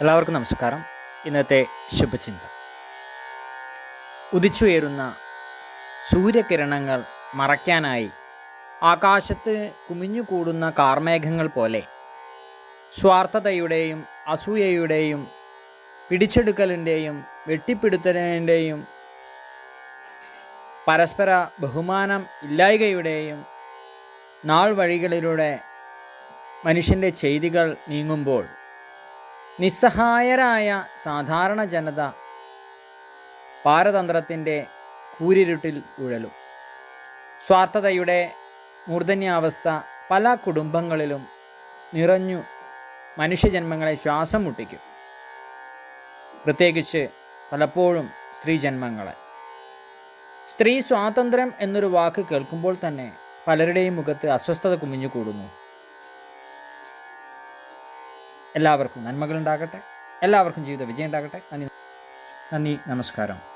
എല്ലാവർക്കും നമസ്കാരം. ഇന്നത്തെ ശുഭചിന്ത. ഉദിച്ചുയരുന്ന സൂര്യകിരണങ്ങൾ മറയ്ക്കാനായി ആകാശത്ത് കുമിഞ്ഞുകൂടുന്ന കാർമേഘങ്ങൾ പോലെ സ്വാർത്ഥതയുടെയും അസൂയയുടെയും പിടിച്ചെടുക്കലിന്റെയും വെട്ടിപ്പിടുത്തലിന്റെയും പരസ്പര ബഹുമാനം ഇല്ലായ്കയുടെയും നാൾ വഴികളിലൂടെ മനുഷ്യന്റെ ചെയ്തികൾ നീങ്ങുമ്പോൾ നിസ്സഹായരായ സാധാരണ ജനത പാരതന്ത്രത്തിന്റെ കൂരിരുട്ടിൽ ഉഴലും. സ്വാർത്ഥതയുടെ മൂർധന്യാവസ്ഥ പല കുടുംബങ്ങളിലും നിറഞ്ഞു മനുഷ്യജന്മങ്ങളെ ശ്വാസം മുട്ടിക്കും. പ്രത്യേകിച്ച് പലപ്പോഴും സ്ത്രീജന്മങ്ങളെ. സ്ത്രീ സ്വാതന്ത്ര്യം എന്നൊരു വാക്ക് കേൾക്കുമ്പോൾ തന്നെ പലരുടെയും മുഖത്ത് അസ്വസ്ഥത കുമിഞ്ഞു കൂടുന്നു എല്ലാവർക്കും നന്മകളുണ്ടാകട്ടെ. എല്ലാവർക്കും ജീവിത വിജയം ഉണ്ടാകട്ടെ. നന്ദി. നന്ദി. നമസ്കാരം.